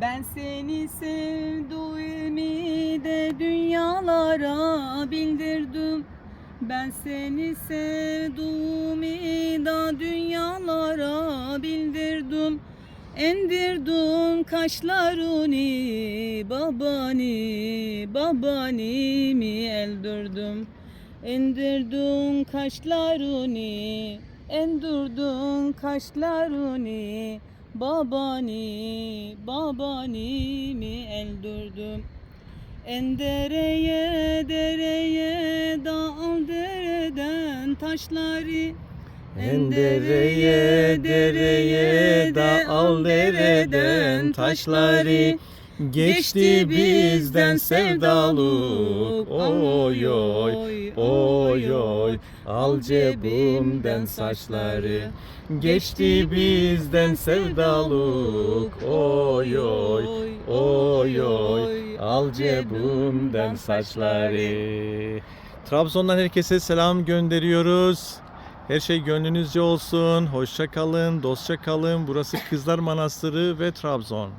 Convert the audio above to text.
Ben seni sevdiğimi de dünyalara bildirdim. Ben seni sevdiğimi da dünyalara bildirdim. Endirdim kaşlarını babani babani mi eldirdim. Endirdin kaşlarını Endirdin kaşlarını Babani babani mi eldirdim En dereye dağ dereden taşları. En dereye dereye da al dereden taşları Geçti bizden sevdalık Oy oy oy oy Al cebimden saçları. Geçti bizden sevdalık Oy oy oy oy Al cebimden saçları. Trabzon'dan herkese selam gönderiyoruz. Her şey gönlünüzce olsun. Hoşça kalın, dostça kalın. Burası Kızlar Manastırı ve Trabzon.